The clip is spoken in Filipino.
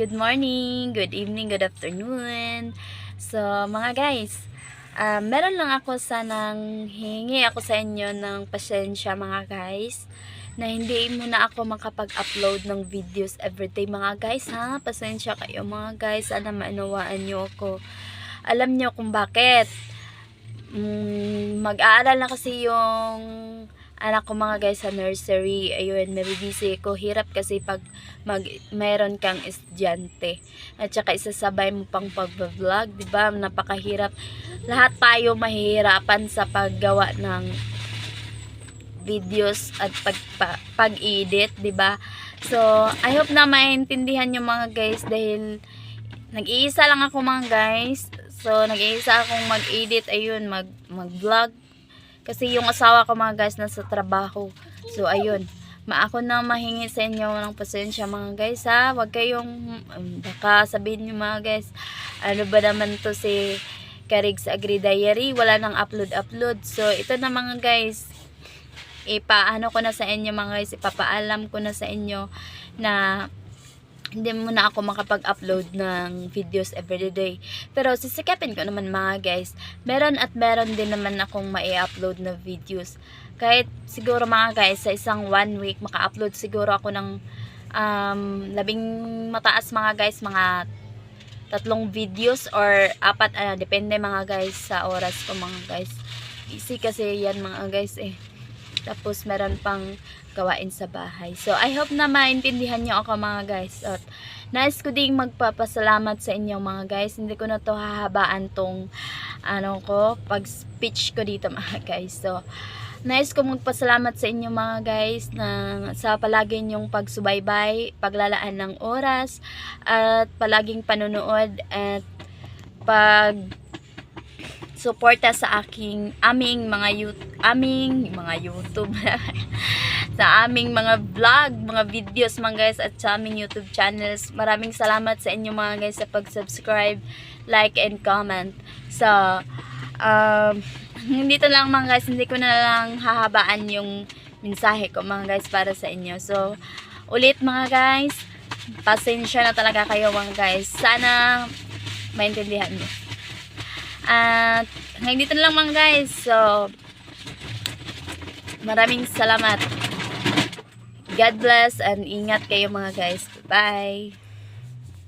good morning, good evening, good afternoon. So, mga guys, ah, meron lang ako sanang hingi ako sa inyo ng pasensya mga guys na hindi muna ako makapag-upload ng videos everyday mga guys ha. Pasensya kayo mga guys, sana maunawaan nyo ako. Alam nyo kung bakit. Mm, mag-aaral na kasi yung anak ko mga guys sa nursery. Ayun, may busy ko. Hirap kasi pag mag, mayroon kang estudyante. At saka isasabay mo pang pag-vlog, di ba? Napakahirap. Lahat tayo mahihirapan sa paggawa ng videos at pag, pa- pag-edit, di ba? So, I hope na maintindihan nyo mga guys dahil nag-iisa lang ako mga guys. So, nag-iisa akong mag-edit, ayun, mag, mag-vlog. Kasi yung asawa ko mga guys nasa trabaho. So, ayun. Maako na mahingi sa inyo ng pasensya mga guys ha. Huwag kayong, um, baka sabihin nyo mga guys, ano ba naman to si Karig sa Agri Diary. Wala nang upload-upload. So, ito na mga guys. Ipaano ko na sa inyo mga guys. Ipapaalam ko na sa inyo na hindi muna ako makapag-upload ng videos everyday. Pero sisikapin ko naman mga guys. Meron at meron din naman akong mai-upload na videos. Kahit siguro mga guys, sa isang one week, maka-upload siguro ako ng um, labing mataas mga guys, mga tatlong videos or apat, ano, depende mga guys sa oras ko mga guys. Busy kasi yan mga guys eh. Tapos meron pang gawain sa bahay. So, I hope na maintindihan nyo ako mga guys. At nais ko ding magpapasalamat sa inyo mga guys. Hindi ko na to hahabaan tong ano ko, pag speech ko dito mga guys. So, nais ko magpasalamat sa inyo mga guys na sa palagi nyong pagsubaybay, paglalaan ng oras, at palaging panonood at pag suporta sa aking aming mga you- aming mga YouTube sa aming mga vlog, mga videos mga guys at sa aming YouTube channels. Maraming salamat sa inyo mga guys sa pag-subscribe, like and comment. So um dito lang mga guys, hindi ko na lang hahabaan yung mensahe ko mga guys para sa inyo. So ulit mga guys, pasensya na talaga kayo mga guys. Sana maintindihan niyo. At hanggang dito na lang mga guys. So, maraming salamat. God bless and ingat kayo mga guys. Bye!